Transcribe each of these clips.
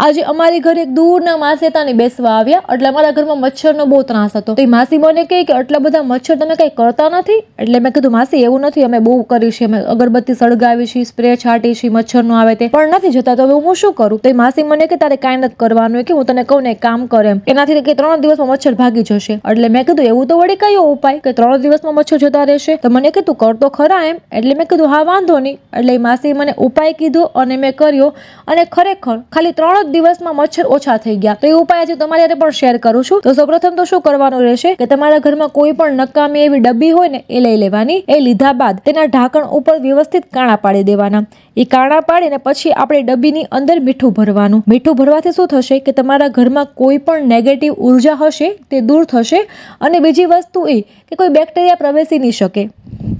આજે અમારી ઘરે એક દૂરના માસેતાની બેસવા આવ્યા. એટલે અમારા ઘરમાં મચ્છરનો બહુ ત્રાસ હતો. તો માસી મને કહે કે આટલા બધા મચ્છર તમે કંઈ કરતા નથી? એટલે મેં કીધું, માસી, એવું નથી. અમે બહુ કર્યું છે અમે અગરબત્તી સળગાવી છે સ્પ્રે છાંટી છે મચ્છરનો આવે તે. પણ નથી જતા, તો હવે હું શું કરું? તો માસી મને કે તારે કાંઈ નથી કરવાનું. કે હું તને કહું ને કામ કરે એમ. એનાથી કે ત્રણ દિવસમાં મચ્છર ભાગી જશે. એટલે મેં કીધું, એવું તો વળી કયો ઉપાય? કે ત્રણ દિવસમાં મચ્છર જતા રહેશે? તો મને કે તું કરતો ખરા એમ. એટલે મેં કીધું, હા, વાંધો નહીં. એટલે એ માસી મને ઉપાય કીધો અને મેં કર્યો. અને ખરેખર ખાલી ત્રણ જ દિવસમાં મચ્છર ઓછા થઈ ગયા. તો એ ઉપાય આજે તમારી હારે પણ શેર કરું છું. તો સૌપ્રથમ તો શું કરવાનું રહેશે? કે તમારા ઘરમાં કોઈ પણ નકામી એવી ડબ્બી હોય ને, એ લઈ લેવાની. એ લીધા બાદ તેના ઢાંકણ ઉપર વ્યવસ્થિત કાણા પાડી દેવાના. એ કાણા પાડીને પછી આપણે ડબ્બીની અંદર મીઠું ભરવાનું. મીઠું ભરવાથી શું થશે કે તમારા ઘરમાં કોઈ પણ નેગેટિવ ઊર્જા હશે, તે દૂર થશે. અને બીજી વસ્તુ એ કે કોઈ બેક્ટેરિયા પ્રવેશી નહીં શકે.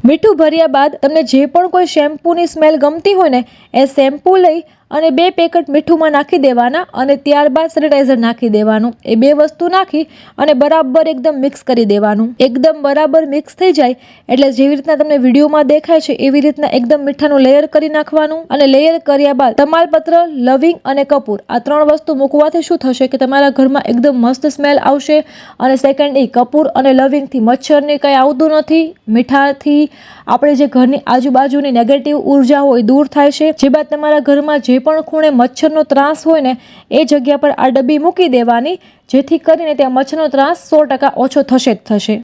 મીઠું ભર્યા બાદ તમને જે પણ કોઈ શેમ્પૂની સ્મેલ ગમતી હોય ને, એ શેમ્પૂ લઈ અને બે પેકેટ મીઠુંમાં નાખી દેવાના અને ત્યારબાદ સેનિટાઈઝર નાખી દેવાનું. એ બે વસ્તુ નાખી અને બરાબર એકદમ મિક્સ કરી દેવાનું. એકદમ બરાબર મિક્સ થઈ જાય એટલે જેવી રીતના તમને વિડીયોમાં દેખાય છે, એવી રીતના એકદમ મીઠાનું લેયર કરી નાખવાનું. અને લેયર કર્યા બાદ તમાલપત્ર, લવિંગ અને કપૂર આ ત્રણ વસ્તુ મૂકવાથી શું થશે કે તમારા ઘરમાં એકદમ મસ્ત સ્મેલ આવશે અને સેકન્ડ એ કપૂર અને લવિંગથી મચ્છરને કંઈ આવતું નથી. મીઠાથી આપણે જે ઘરની આજુબાજુની નેગેટિવ ઊર્જા હોય દૂર થાય છે. જે બાદ તમારા ઘરમાં પણ ખૂણે મચ્છરનો ત્રાસ હોય ને, એ જગ્યા પર આ ડબ્બી મૂકી દેવાની, જેથી કરીને ત્યાં મચ્છરનો ત્રાસ સો ટકા ઓછો થશે જ થશે.